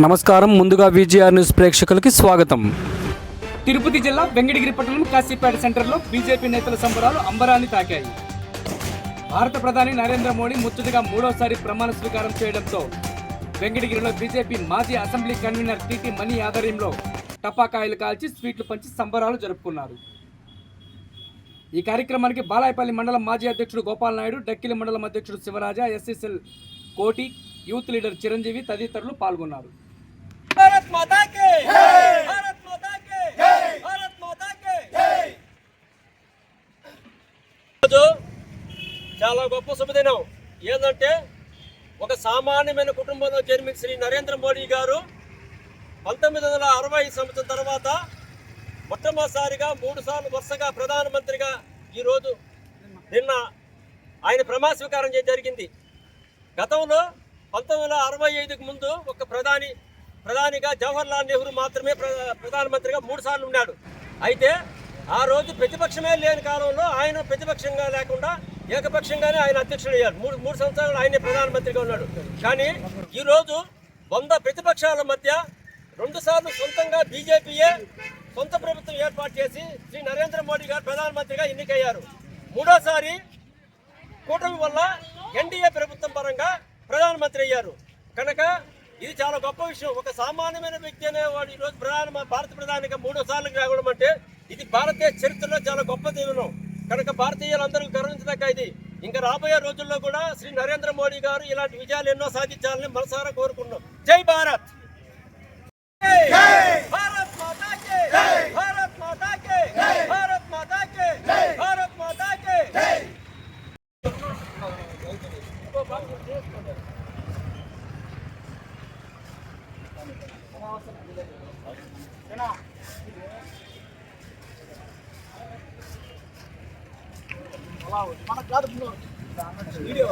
నమస్కారం. ముందుగా VGR news ప్రేక్షకులకి స్వాగతం. తిరుపతి జిల్లా వెంకటగిరి పట్టణం కాశీపేట సెంటర్లో బీజేపీ నేతల సంబరాలు అంబరాన్ని తాకాయి. భారత ప్రధాని నరేంద్ర మోడీ ముచ్చటగా మూడోసారి ప్రమాణ స్వీకారం చేయడంతో వెంకటగిరిలో బీజేపీ మాజీ అసెంబ్లీ కన్వీనర్ టిటి మణి ఆధ్వర్యంలో టపాకాయలు కాల్చి స్వీట్లు పంచి సంబరాలు జరుపుకున్నారు. ఈ కార్యక్రమానికి బాలాయపల్లి మండలం మాజీ అధ్యక్షుడు గోపాల్ నాయుడు డక్కిలి మండలం అధ్యక్షుడు శివరాజ ఎస్ఎస్ఎల్ కోటి యూత్ లీడర్ చిరంజీవి తదితరులు పాల్గొన్నారు. మాతాకి! చాలా గొప్ప శుభదినం. ఏంటంటే ఒక సామాన్యమైన కుటుంబంలో జన్మించిన శ్రీ నరేంద్ర మోడీ గారు పంతొమ్మిది వందల అరవై సంవత్సరం తర్వాత మొట్టమొదటిసారిగా మూడు సార్లు వరుసగా ప్రధానమంత్రిగా ఈరోజు నిన్న ఆయన ప్రమాణ స్వీకారం జరిగింది. గతంలో పంతొమ్మిది వందల అరవై ఐదుకు ముందు ఒక ప్రధాని ప్రధానిగా జవహర్లాల్ నెహ్రూ మాత్రమే ప్ర- ప్రధానమంత్రిగా మూడు సార్లు ఉన్నాడు. అయితే ఆ రోజు ప్రతిపక్షమే లేని కాలంలో ఆయన ప్రతిపక్షంగా లేకుండా ఏకపక్షంగానే ఆయన అధ్యక్షుడు అయ్యారు. మూడు మూడు సంవత్సరాలు ఆయనే ప్రధానమంత్రిగా ఉన్నాడు. కానీ ఈరోజు వంద ప్రతిపక్షాల మధ్య రెండు సార్లు సొంతంగా బీజేపీయే సొంత ప్రభుత్వం ఏర్పాటు చేసి శ్రీ నరేంద్ర మోడీ గారు ప్రధానమంత్రిగా ఎన్నికయ్యారు. మూడోసారి కూటమి వల్ల ఎన్డీఏ ప్రభుత్వం పరంగా ప్రధానమంత్రి అయ్యారు. కనుక ఇది చాలా గొప్ప విషయం. ఒక సామాన్యమైన వ్యక్తి అనేవాడు ఈరోజు ప్రధాన భారత ప్రధానిగా మూడో సార్లు రావడం అంటే ఇది భారతదేశ చరిత్రలో చాలా గొప్ప దీవెనం కనుక భారతీయులందరూ గర్వించదగ్గ ఇది. ఇంకా రాబోయే రోజుల్లో కూడా శ్రీ నరేంద్ర మోడీ గారు ఇలాంటి విజయాలు ఎన్నో సాధించాలని మనసారా కోరుకున్నాం జై భారత్! భారత్ భారత్ భారత్ మాతా కే భారత్ కే మన కాదు వీడియో